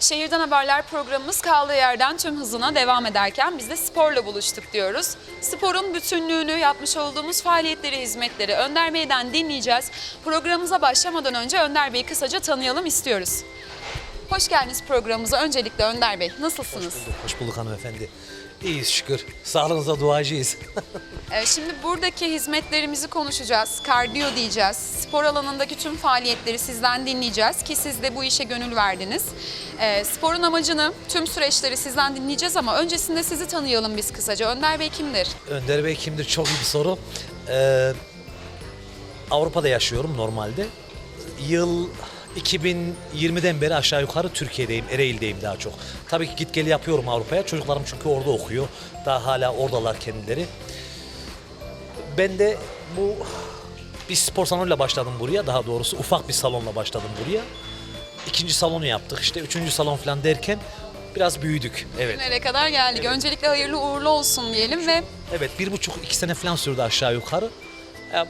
Şehirden Haberler programımız kaldığı yerden tüm hızına devam ederken biz de sporla buluştuk diyoruz. Sporun bütünlüğünü, yapmış olduğumuz faaliyetleri, hizmetleri Önder Bey'den dinleyeceğiz. Programımıza başlamadan önce Önder Bey'i kısaca tanıyalım istiyoruz. Hoş geldiniz programımıza. Öncelikle Önder Bey, nasılsınız? Hoş bulduk hanımefendi. İyiyiz şükür. Sağlığınıza duacıyız. Ee, Şimdi buradaki hizmetlerimizi konuşacağız, kardiyo diyeceğiz, spor alanındaki tüm faaliyetleri sizden dinleyeceğiz ki siz de bu işe gönül verdiniz. Ee, Sporun amacını, tüm süreçleri sizden dinleyeceğiz ama öncesinde sizi tanıyalım biz kısaca. Önder Bey kimdir? Önder Bey kimdir? Çok iyi bir soru. Ee, Avrupa'da yaşıyorum normalde. Yıl 2020'den beri aşağı yukarı Türkiye'deyim, Ereğli'deyim daha çok. Tabii ki git geli yapıyorum Avrupa'ya. Çocuklarım çünkü orada okuyor. Daha hala oradalar kendileri. Ben de bu bir spor salonuyla başladım buraya. Daha doğrusu ufak bir salonla başladım buraya. İkinci salonu yaptık. İşte üçüncü salon falan derken biraz büyüdük. Evet. Nereye kadar geldik? Öncelikle hayırlı uğurlu olsun diyelim ve Evet bir buçuk iki sene falan sürdü aşağı yukarı. Ya,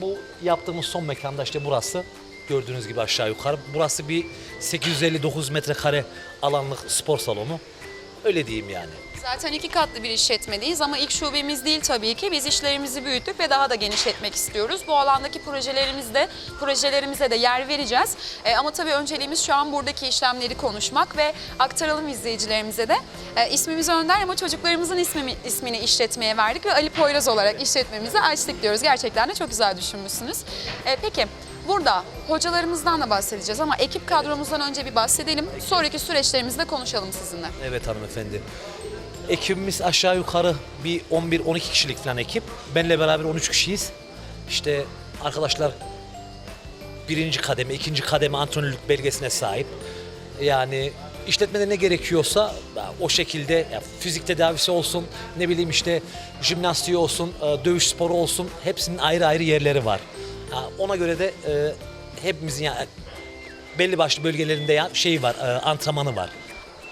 bu yaptığımız son mekanda işte burası. Gördüğünüz gibi aşağı yukarı. Burası bir 859 metrekare alanlık spor salonu. Öyle diyeyim yani. zaten iki katlı bir işletmedeyiz ama ilk şubemiz değil tabii ki. Biz işlerimizi büyüttük ve daha da genişletmek istiyoruz. Bu alandaki projelerimizde, projelerimize de yer vereceğiz. E, ama tabii önceliğimiz şu an buradaki işlemleri konuşmak ve aktaralım izleyicilerimize de. E, ismimiz Önder ama çocuklarımızın ismi, ismini işletmeye verdik ve Ali Poyraz olarak işletmemizi açtık diyoruz. Gerçekten de çok güzel düşünmüşsünüz. E, peki Burada hocalarımızdan da bahsedeceğiz ama ekip kadromuzdan önce bir bahsedelim. Sonraki süreçlerimizi de konuşalım sizinle. Evet hanımefendi. Ekibimiz aşağı yukarı bir 11-12 kişilik falan ekip. Benle beraber 13 kişiyiz. İşte arkadaşlar birinci kademe, ikinci kademe antrenörlük belgesine sahip. Yani işletmede ne gerekiyorsa o şekilde ya fizik tedavisi olsun, ne bileyim işte jimnastiği olsun, e, dövüş sporu olsun hepsinin ayrı ayrı yerleri var. Ona göre de e, hepimizin yani belli başlı bölgelerinde ya şey var, e, antrenmanı var.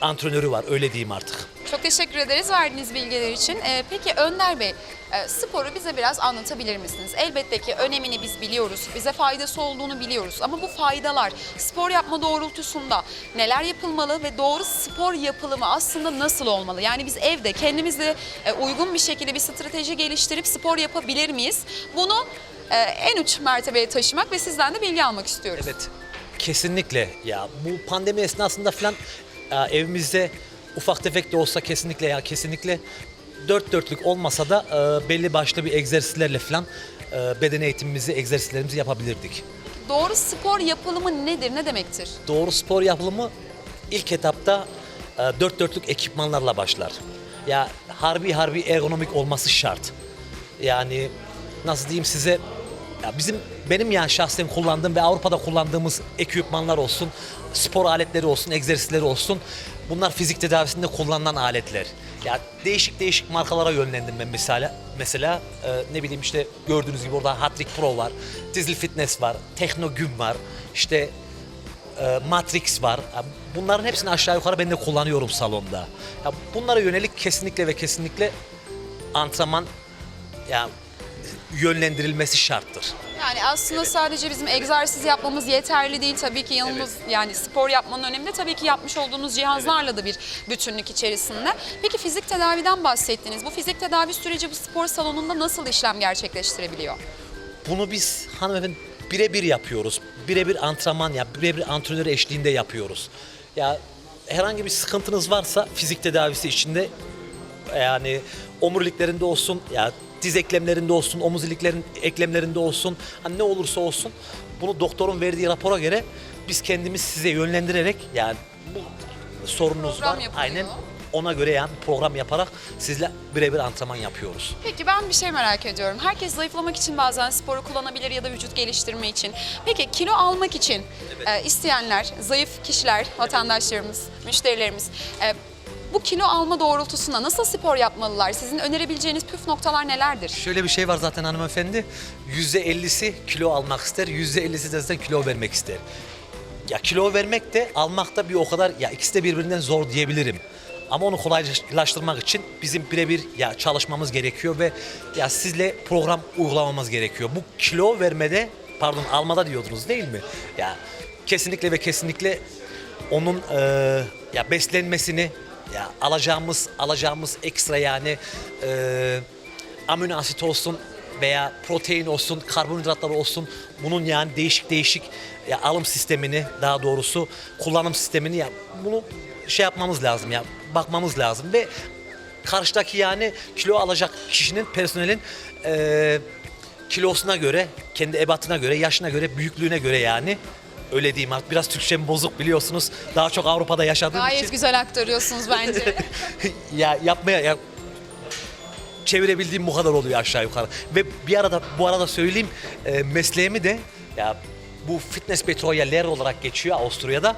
Antrenörü var öyle diyeyim artık. Çok teşekkür ederiz verdiğiniz bilgiler için. Ee, peki Önder Bey, e, sporu bize biraz anlatabilir misiniz? Elbette ki önemini biz biliyoruz, bize faydası olduğunu biliyoruz. Ama bu faydalar spor yapma doğrultusunda neler yapılmalı ve doğru spor yapılımı aslında nasıl olmalı? Yani biz evde kendimize e, uygun bir şekilde bir strateji geliştirip spor yapabilir miyiz? Bunu en uç mertebeye taşımak ve sizden de bilgi almak istiyoruz. Evet. Kesinlikle ya bu pandemi esnasında falan e, evimizde ufak tefek de olsa kesinlikle ya kesinlikle dört dörtlük olmasa da e, belli başlı bir egzersizlerle falan e, beden eğitimimizi, egzersizlerimizi yapabilirdik. Doğru spor yapılımı nedir, ne demektir? Doğru spor yapılımı ilk etapta e, dört dörtlük ekipmanlarla başlar. Ya harbi harbi ergonomik olması şart. Yani nasıl diyeyim size ya bizim benim yani şahsen kullandığım ve Avrupa'da kullandığımız ekipmanlar olsun, spor aletleri olsun, egzersizleri olsun. Bunlar fizik tedavisinde kullanılan aletler. Ya değişik değişik markalara yönlendim ben mesela. Mesela e, ne bileyim işte gördüğünüz gibi orada Hattrick Pro var, Dizel Fitness var, Technogym var. İşte e, Matrix var. Bunların hepsini aşağı yukarı ben de kullanıyorum salonda. Ya bunlara yönelik kesinlikle ve kesinlikle antrenman ya yönlendirilmesi şarttır. Yani aslında sadece bizim egzersiz yapmamız yeterli değil. Tabii ki yanımız yani spor yapmanın önemli. Tabii ki yapmış olduğunuz cihazlarla da bir bütünlük içerisinde. Peki fizik tedaviden bahsettiniz. Bu fizik tedavi süreci bu spor salonunda nasıl işlem gerçekleştirebiliyor? Bunu biz hanımefendi birebir yapıyoruz. Birebir antrenman ya birebir antrenör eşliğinde yapıyoruz. Ya herhangi bir sıkıntınız varsa fizik tedavisi içinde yani omuriliklerinde olsun ya diz eklemlerinde olsun, omuz iliklerin eklemlerinde olsun, hani ne olursa olsun bunu doktorun verdiği rapora göre biz kendimiz size yönlendirerek yani bu sorununuz Program var. yapılıyor. Aynen ona göre yani program yaparak sizle birebir antrenman yapıyoruz. Peki ben bir şey merak ediyorum. Herkes zayıflamak için bazen sporu kullanabilir ya da vücut geliştirme için. Peki kilo almak için e, isteyenler, zayıf kişiler, vatandaşlarımız, müşterilerimiz e, bu kilo alma doğrultusunda nasıl spor yapmalılar? Sizin önerebileceğiniz püf noktalar nelerdir? Şöyle bir şey var zaten hanımefendi. %50'si kilo almak ister, %50'si de zaten kilo vermek ister. Ya kilo vermek de almak da bir o kadar ya ikisi de birbirinden zor diyebilirim. Ama onu kolaylaştırmak için bizim birebir ya çalışmamız gerekiyor ve ya sizle program uygulamamız gerekiyor. Bu kilo vermede pardon almada diyordunuz değil mi? Ya kesinlikle ve kesinlikle onun e, ya beslenmesini ya alacağımız alacağımız ekstra yani e, amino asit olsun veya protein olsun, karbonhidratlar olsun bunun yani değişik değişik ya alım sistemini daha doğrusu kullanım sistemini ya bunu şey yapmamız lazım ya bakmamız lazım ve karşıdaki yani kilo alacak kişinin personelin eee, kilosuna göre, kendi ebatına göre, yaşına göre, büyüklüğüne göre yani öyle diyeyim artık biraz Türkçem bozuk biliyorsunuz. Daha çok Avrupa'da yaşadığım Gayet için güzel aktarıyorsunuz bence. ya yapmaya ya çevirebildiğim bu kadar oluyor aşağı yukarı. Ve bir arada bu arada söyleyeyim e, mesleğimi de ya bu fitness petrolyer olarak geçiyor Avusturya'da.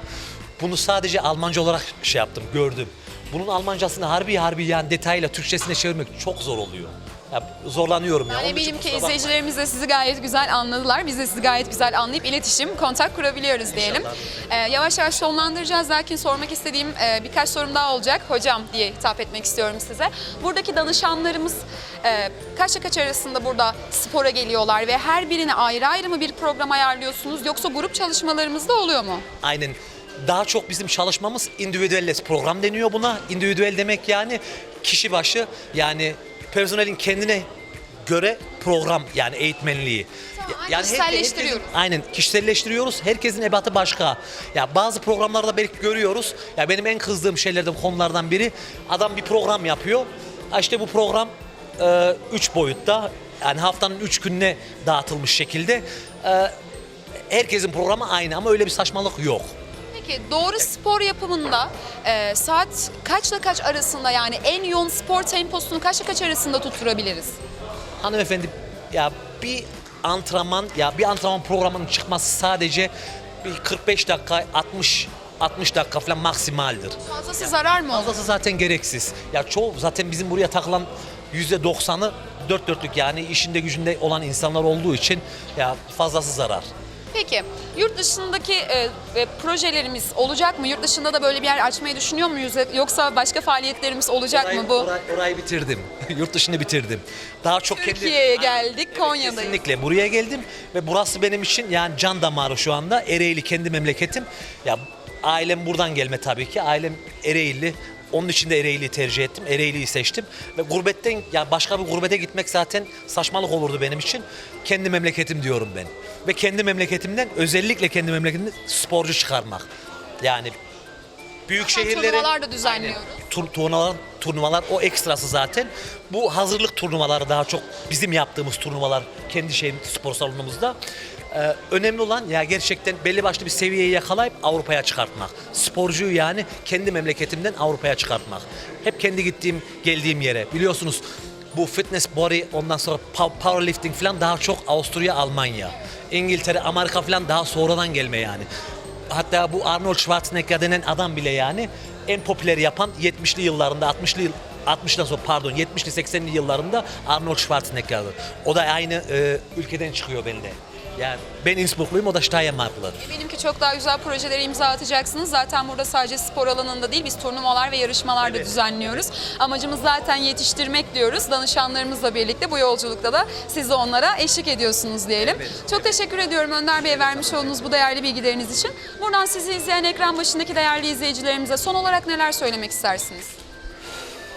Bunu sadece Almanca olarak şey yaptım, gördüm. Bunun Almancasını harbi harbi yani detayla Türkçesine çevirmek çok zor oluyor. Ya zorlanıyorum ya. Yani Onun için eminim ki kusura bakmayın. izleyicilerimiz de sizi gayet güzel anladılar. Biz de sizi gayet güzel anlayıp iletişim, kontak kurabiliyoruz diyelim. Ee, yavaş yavaş sonlandıracağız. Lakin sormak istediğim e, birkaç sorum daha olacak. Hocam diye hitap etmek istiyorum size. Buradaki danışanlarımız e, kaçta kaç arasında burada spora geliyorlar ve her birine ayrı ayrı mı bir program ayarlıyorsunuz yoksa grup çalışmalarımız da oluyor mu? Aynen. Daha çok bizim çalışmamız individuelles program deniyor buna. Individual demek yani kişi başı yani personelin kendine göre program yani eğitmenliği. Tamam, Ya- her- kişiselleştiriyoruz. herkesin- aynen kişiselleştiriyoruz. Herkesin ebatı başka. Ya bazı programlarda belki görüyoruz. Ya benim en kızdığım şeylerden konulardan biri adam bir program yapıyor. İşte bu program 3 boyutta yani haftanın 3 gününe dağıtılmış şekilde. E, herkesin programı aynı ama öyle bir saçmalık yok. Peki doğru spor yapımında e, saat kaçla kaç arasında yani en yoğun spor temposunu kaçla kaç arasında tutturabiliriz? Hanımefendi ya bir antrenman ya bir antrenman programının çıkması sadece bir 45 dakika 60 60 dakika falan maksimaldir. Fazlası zarar mı olur? Fazlası zaten gereksiz. Ya çoğu zaten bizim buraya takılan %90'ı dört dörtlük yani işinde gücünde olan insanlar olduğu için ya fazlası zarar. Peki yurt dışındaki e, e, projelerimiz olacak mı? Yurt dışında da böyle bir yer açmayı düşünüyor muyuz? Yoksa başka faaliyetlerimiz olacak Orayı, mı bu? orayı, orayı bitirdim. Yurt dışını bitirdim. Daha çok kendi- Türkiye'ye geldik, Konya'dayız. Kesinlikle buraya geldim ve burası benim için yani can damarı şu anda. Ereğli kendi memleketim. Ya ailem buradan gelme tabii ki. Ailem Ereğli. Onun için de Ereğli'yi tercih ettim. Ereğli'yi seçtim. Ve gurbetten ya başka bir gurbete gitmek zaten saçmalık olurdu benim için. Kendi memleketim diyorum ben. Ve kendi memleketimden özellikle kendi memleketimden sporcu çıkarmak. Yani büyük şehirlere turnuvalar da düzenliyoruz. Aynen. Tur, turnuvalar, turnuvalar o ekstrası zaten. Bu hazırlık turnuvaları daha çok bizim yaptığımız turnuvalar kendi şeyim spor salonumuzda. Ee, önemli olan ya gerçekten belli başlı bir seviyeyi yakalayıp Avrupa'ya çıkartmak. Sporcuyu yani kendi memleketimden Avrupa'ya çıkartmak. Hep kendi gittiğim, geldiğim yere. Biliyorsunuz bu fitness body ondan sonra pow- powerlifting falan daha çok Avusturya, Almanya. İngiltere, Amerika falan daha sonradan gelme yani. Hatta bu Arnold Schwarzenegger denen adam bile yani en popüler yapan 70'li yıllarında 60'lı yıl 60'dan sonra pardon 70'li 80'li yıllarında Arnold Schwarzenegger'dı. O da aynı e, ülkeden çıkıyor benimle. Yani ben Innsbruckluyum o da Steiermarklı. Benimki çok daha güzel projelere imza atacaksınız. Zaten burada sadece spor alanında değil biz turnuvalar ve yarışmalar da Evet. düzenliyoruz. Amacımız zaten yetiştirmek diyoruz. Danışanlarımızla birlikte bu yolculukta da siz de onlara eşlik ediyorsunuz diyelim. Evet. Çok teşekkür ediyorum Önder Bey'e vermiş olduğunuz bu değerli bilgileriniz için. Buradan sizi izleyen ekran başındaki değerli izleyicilerimize son olarak neler söylemek istersiniz?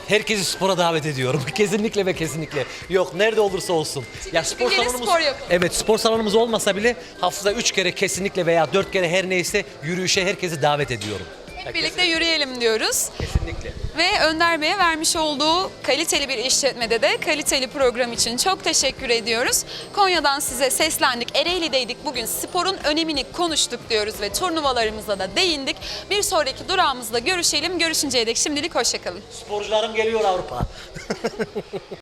Herkesi spora davet ediyorum. kesinlikle ve kesinlikle. Yok nerede olursa olsun. Ya spor salonumuz spor yapın. Evet spor salonumuz olmasa bile haftada 3 kere kesinlikle veya 4 kere her neyse yürüyüşe herkesi davet ediyorum. Hep birlikte yürüyelim diyoruz. Kesinlikle. Ve Önder Bey'e vermiş olduğu kaliteli bir işletmede de kaliteli program için çok teşekkür ediyoruz. Konya'dan size seslendik. Ereğli'deydik. Bugün sporun önemini konuştuk diyoruz ve turnuvalarımıza da değindik. Bir sonraki durağımızda görüşelim. Görüşünceye dek şimdilik hoşçakalın. Sporcularım geliyor Avrupa.